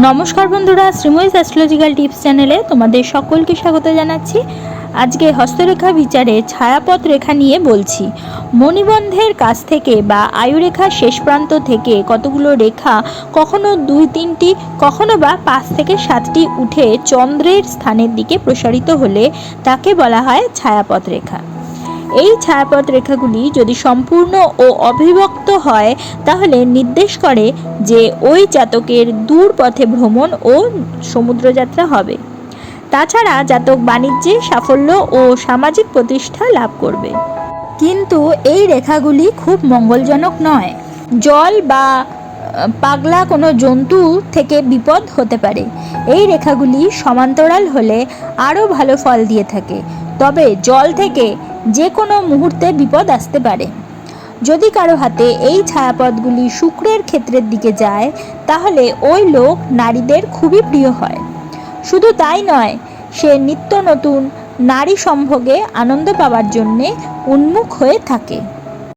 নমস্কার বন্ধুরা শ্রীময়ীস astrological tips চ্যানেলে তোমাদের সকলকে স্বাগত জানাচ্ছি। আজকে হস্তরেখা বিচারে ছায়াপথ রেখা নিয়ে বলছি। মণিবন্ধের কাছ থেকে বা আয়ুরেখার শেষ প্রান্ত থেকে কতগুলো রেখা কখনো দুই, তিনটি, কখনো বা পাঁচ থেকে সাতটি উঠে চন্দ্রের স্থানের দিকে প্রসারিত হলে তাকে বলা হয় ছায়াপথ রেখা। এই ছায়াপথ রেখাগুলি যদি সম্পূর্ণ ও অবিভক্ত হয়, তাহলে নির্দেশ করে যে ওই জাতকের দূর পথে ভ্রমণ ও সমুদ্রযাত্রা হবে। তাছাড়া জাতক বাণিজ্যে সাফল্য ও সামাজিক প্রতিষ্ঠা লাভ করবে। কিন্তু এই রেখাগুলি খুব মঙ্গলজনক নয়। জল বা পাগলা কোনো জন্তু থেকে বিপদ হতে পারে। এই রেখাগুলি সমান্তরাল হলে আরও ভালো ফল দিয়ে থাকে। তবে জল থেকে যে কোনো মুহূর্তে বিপদ আসতে পারে। যদি কারও হাতে এই ছায়াপথগুলি শুক্রের ক্ষেত্রের দিকে যায়, তাহলে ওই লোক নারীদের খুবই প্রিয় হয়। শুধু তাই নয়, সে নিত্য নতুন নারী সম্ভোগে আনন্দ পাওয়ার জন্যে উন্মুখ হয়ে থাকে।